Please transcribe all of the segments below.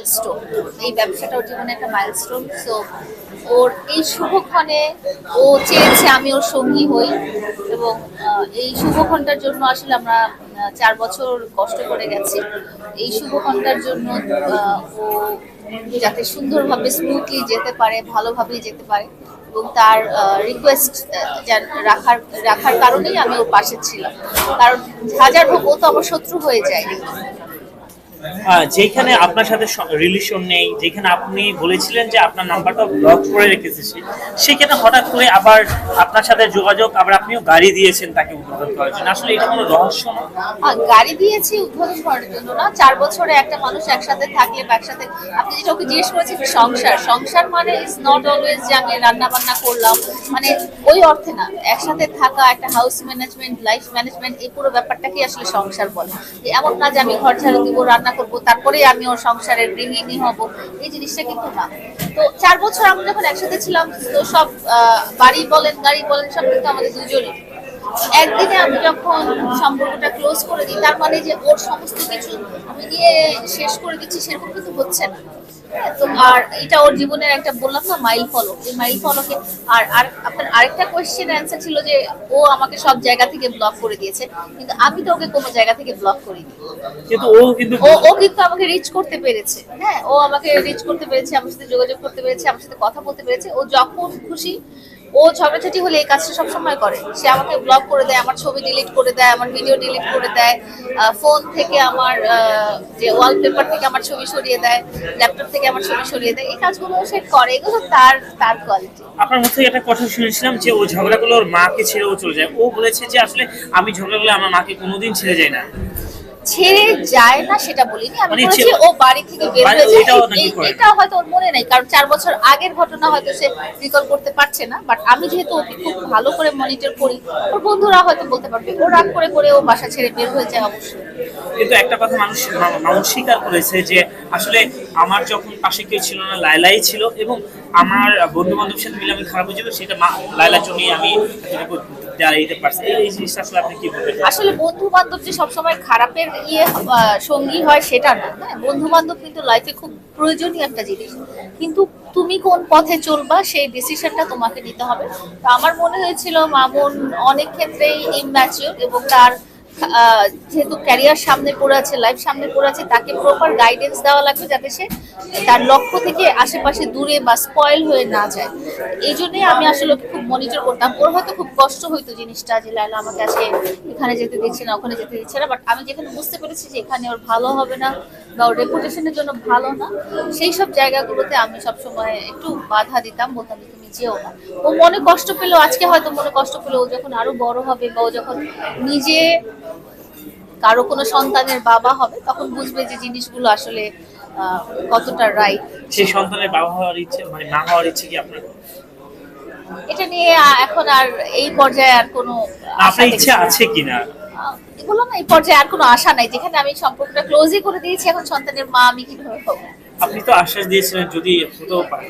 Milestone এই ব্যবসাটা ওর জীবনে একটা মাইলস্টোন সো ওর এই শুভক্ষণে ও চেয়েছে আমি ওর সঙ্গী হই এবং এই শুভক্ষণটার জন্য আসলে আমরা চার বছর কষ্ট করে গেছি। এই শুভক্ষণটার জন্য ও যাতে সুন্দরভাবে স্মুথলি যেতে পারে, ভালোভাবেই যেতে পারে এবং তার রিকোয়েস্ট রাখার রাখার কারণেই আমি ওর পাশে ছিলাম। কারণ হাজার হোক ও তো আমার শত্রু হয়ে যায়। যেখানে আপনার সাথে রিলেশন নেই, যেখানে আপনি বলেছিলেন যে আপনার নাম্বারটা ব্লক করে রেখেছে সেখানে হঠাৎ করে আবার আপনার সাথে যোগাযোগ, আবার আপনিও গাড়ি দিয়েছেন তাকে উদ্বোধন করার জন্য। আসলে এটা কোনো রহস্য না? গাড়ি দিয়েছি উদ্বোধন করার জন্য না, চার বছরে একটা মানুষ একসাথে থাকলে বা একসাথে, আপনি যেটা ওকে জিজ্ঞেস করেছেন সংসার সংসার মানে ইজ নট অলওয়েজ যে আমি রান্না বান্না করলাম মানে ওই অর্থে না, একসাথে থাকা, একটা হাউস ম্যানেজমেন্ট লাইফ ম্যানেজমেন্ট এই পুরো ব্যাপারটাকে আসলে সংসার বলে। এমন না যে আমি ঘর ঝাড়ু দিব, রান্না করব তারপরে আমি ওর সংসারের গৃহিণী হব। এই জিনিসটা কিন্তু না। তো চার বছর আমরা যখন একসাথে ছিলাম, তো সব বাড়ি বলেন, গাড়ি বলেন, সব কিন্তু আমাদের দুজনই একদিনে আমি যখন সম্পর্কটা ক্লোজ করে দিই, তার মানে যে ওর সমস্ত কিছু আমি নিয়ে শেষ করে দিচ্ছি, সেরকম কিন্তু হচ্ছে না। আর এটা ওর জীবনের একটা বললাম না মাইল ফলক এই মাইল ফলকে আর আর আপনার আরেকটা কোয়েশ্চেন অ্যান্সার ছিল যে ও আমাকে সব জায়গা থেকে ব্লক করে দিয়েছে কিন্তু আমি তো ওকে কোনো জায়গা থেকে ব্লক করিনি। কিন্তু ও কিন্তু ও ও কিন্তু আমাকে রিচ করতে পেরেছে। হ্যাঁ ও আমাকে রিচ করতে পেরেছে আমার সাথে যোগাযোগ করতে পেরেছে আমার সাথে কথা বলতে পেরেছে। ও যখন খুশি ও ঝগড়াঝাটি হলে এই কাজটা সবসময় করে। সে আমাকে ব্লক করে দেয়, আমার ছবি ডিলিট করে দেয়, আমার ভিডিও ডিলিট করে দেয় ফোন থেকে আমার যে ওয়ালপেপার থেকে আমার ছবি সরিয়ে দেয় ল্যাপটপ থেকে আমার ছবি সরিয়ে দেয়, এই কাজগুলো সে করে, এগুলো তার তার কোয়ালিটি আপনার মুখ থেকে একটা কথা শুনেছিলাম যে ও ঝগড়াগুলো ওর মাকে ছেড়ে ও চলে যায়। ও বলেছে যে, আসলে আমি ঝগড়াগুলো আমার মাকে কোনোদিন ছেড়ে যায় না। ছেড়ে যায় না সেটা বলিনি। আমি মানে বলেছি ও বাড়ি থেকে বের হয়ে যায়। এটা হয়তো ওর মনে নাই কারণ চার বছর আগের ঘটনা হয়তো সে রিকল করতে পারছে না। বাট আমি যেহেতু ওকে খুব ভালো করে মনিটর করি ওর বন্ধুরা হয়তো বলতে পারবে ও রাগ করে করে ও বাসা ছেড়ে বের হয়ে যায় অবশ্যই। কিন্তু একটা কথা মানুষ মানুষ স্বীকার করেছে যে আসলে আমার যখন পাশে কেউ ছিল না লাইলাই ছিল এবং আমার বন্ধু বান্ধবের সাথে মিলে আমি খারাপ হয়েছিল সেটা লাইলার জন্যই আমি আসলে আপনি বন্ধু বান্ধব যে সবসময় খারাপের ইয়ে সঙ্গী হয় সেটা না হ্যাঁ? বন্ধু বান্ধব কিন্তু লাইফে খুব প্রয়োজনীয় একটা জিনিস। কিন্তু তুমি কোন পথে চলবা, সেই ডিসিশনটা তোমাকে নিতে হবে। তো আমার মনে হয়েছিল মামুন অনেক ক্ষেত্রেই ইম্যাচিওর এবং তার যেহেতু ক্যারিয়ার সামনে পড়ে আছে লাইফ সামনে পড়ে আছে, তাকে প্রপার গাইডেন্স দেওয়া লাগবে যাতে সে তার লক্ষ্য থেকে আশেপাশে দূরে বা স্পয়েল হয়ে না যায়। এই জন্যই আমি আসলে খুব মনিটর করতাম। ওর হয়তো খুব কষ্ট হইতো জিনিসটা যে লাইলা আমাকে আজকে এখানে যেতে দিচ্ছে না, ওখানে যেতে দিচ্ছে না। বাট আমি যেখানে বুঝতে পেরেছি যে, এখানে ওর ভালো হবে না বা ওর রেপুটেশনের জন্য ভালো না, সেই সব জায়গাগুলোতে আমি সবসময় একটু বাধা দিতাম, বলতাম যে তুমি যেও না। ও মনে কষ্ট পেল আজকে হয়তো মনে কষ্ট পেল ও যখন আরও বড় হবে বা ও যখন নিজে কারও কোনো সন্তানের বাবা হবে তখন বুঝবে যে জিনিসগুলো আসলে কতটা রাইট সেই সন্তানের বাবা হওয়ার ইচ্ছে মানে মা হওয়ার ইচ্ছে কি আপনার? এটা নিয়ে এখন আর এই পর্যায়ে আর কোনো আপনার ইচ্ছে আছে কিনা? বললাম না এই পর্যায়ে আর কোনো আশা নাই। যেখানে আমি সম্পর্কটা ক্লোজই করে দিয়েছি এখন সন্তানের মা আমি কীভাবে হব? আপনি তো আশ্বাস দিয়েছিলেন যদি হতেও পারে।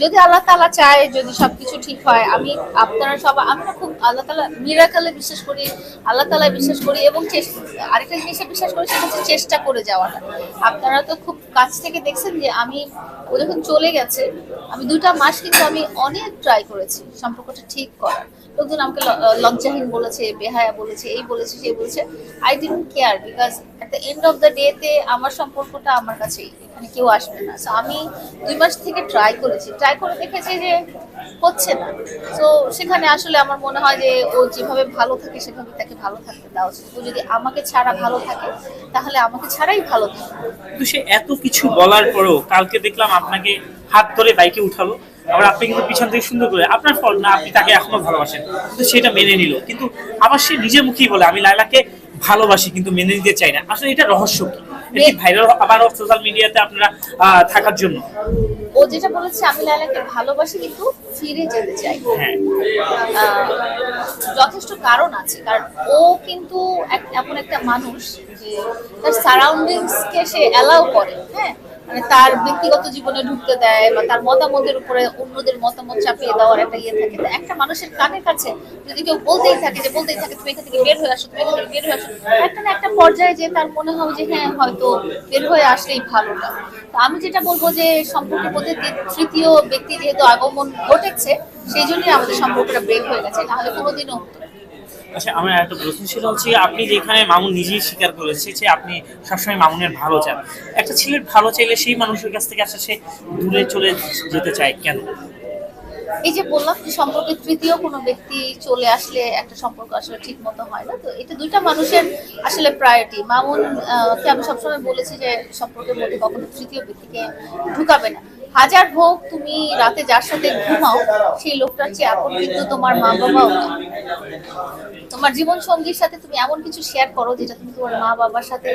যদি আল্লাহ তালা চায়, যদি সবকিছু ঠিক হয়, আমি আপনারা সব আমি না খুব আল্লাহ তালা মিরাকালে বিশ্বাস করি, আল্লাহ তালায় বিশ্বাস করি এবং আরেকটা জিনিসে বিশ্বাস করি সেটা হচ্ছে চেষ্টা করে যাওয়াটা। আপনারা তো খুব কাছ থেকে দেখছেন যে আমি, ও যখন চলে গেছে, আমি দুটা মাস কিন্তু আমি অনেক ট্রাই করেছি, সম্পর্কটা ঠিক করার। লোকজন আমাকে লজ্জাহীন বলেছে, বেহায়া বলেছে, এই বলেছে, সেই বলেছে। I didn't care because at the end of the ডেতে আমার সম্পর্কটা আমার কাছেই। এখানে কেউ আসবে না। সো আমি দুই মাস থেকে ট্রাই করেছি। ট্রাই করে দেখেছি যে হচ্ছে না। তো সেখানে আসলে আমার মনে হয় যে ও যেভাবে ভালো থাকে, সেভাবে তাকে ভালো থাকতে দেওয়া উচিত। ও যদি আমাকে ছাড়া ভালো থাকে, তাহলে আমাকে ছাড়াই ভালো থাকে। কিন্তু সে এত কিছু বলার পরেও কালকে দেখলাম আপনাকে হাত ধরে বাইকে উঠালো। আবার আপনি কিন্তু পিছন থেকে সুন্দর করে, আপনার ফল না, আপনি তাকে এখনও ভালোবাসেন। কিন্তু সেটা মেনে নিল। কিন্তু আবার সে নিজের মুখেই বলে, আমি লাইলাকে ভালোবাসি, কিন্তু মেনে নিতে চাই না। আসলে এটা রহস্য কি? এটা ভাইরাল আবারও সোশ্যাল মিডিয়াতে আপনারা থাকার জন্য। ও যেটা বলেছে আমি লায়লাকে ভালোবাসি কিন্তু ফিরে যেতে চাই। হ্যাঁ। যথেষ্ট কারণ আছে কারণ ও কিন্তু এমন একটা মানুষ যে তার সারাউন্ডিংস কে সে অ্যালাউ করে হ্যাঁ? মানে তার ব্যক্তিগত জীবনে ঢুকতে দেয় বা তার মতামতের উপরে অন্যদের মতামত চাপিয়ে দেওয়ার একটা ইয়ে থাকে একটা মানুষের কানের কাছে যদি কেউ বলতেই থাকে যে, বলতেই থাকে, তুমি এখান থেকে বের হয়ে আসো, তুমি এখান থেকে বের হয়ে আসো একটা না একটা পর্যায়ে যে তার মনে হবে যে হ্যাঁ হয়তো বের হয়ে আসলেই ভালোটা তো আমি যেটা বলব যে, সম্পর্কের মধ্যে তৃতীয় ব্যক্তি যেহেতু আগমন ঘটেছে, সেই জন্যই আমাদের সম্পর্কটা ব্রেক হয়ে গেছে নাহলে কোনোদিনও। আচ্ছা আমার একটা প্রশ্ন ছিল হচ্ছে, আপনি যেখানে মামুন নিজেই স্বীকার করেছে যে আপনি সবসময় মামুনের ভালো চান। একটা ছেলের ভালো চাইলে সেই মানুষের কাছ থেকে আসলে সে দূরে চলে যেতে চায় কেন? এই যে বললাম যে সম্পর্কে তৃতীয় কোনো ব্যক্তি চলে আসলে একটা সম্পর্ক আসলে ঠিক মতো হয় না, তো এটা দুইটা মানুষের আসলে প্রায়োরিটি মামুন কে আমি সবসময় বলেছি যে সম্পর্কের মধ্যে কখনো তৃতীয় ব্যক্তিকে ঢুকাবে না। হাজার হোক তুমি রাতে যার সাথে ঘুমাও, সেই লোকটার চেয়ে আপন কিন্তু তোমার মা বাবাও না। তোমার জীবন সঙ্গীর সাথে তুমি এমন কিছু শেয়ার করো যেটা তুমি তোমার মা বাবার সাথে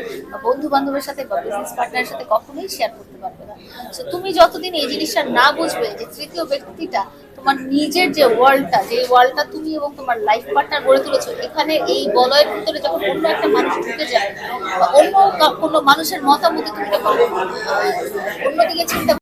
বন্ধু বান্ধবের সাথে বা বিজনেস পার্টনারের সাথে কখনোই শেয়ার করতে পারবে না। তো তুমি যতদিন এই জিনিসটা না বুঝবে যে তৃতীয় ব্যক্তিটা তোমার নিজের যে ওয়ার্ল্ডটা যে ওয়ার্ল্ডটা তুমি এবং তোমার লাইফ পার্টনার গড়ে তুলেছো, এখানে এই বলয়ের ভিতরে যখন অন্য একটা মানুষ ঢুকে যায়, বা অন্য কোনো মানুষের মতামতে তুমি যখন অন্যদিকে চিন্তা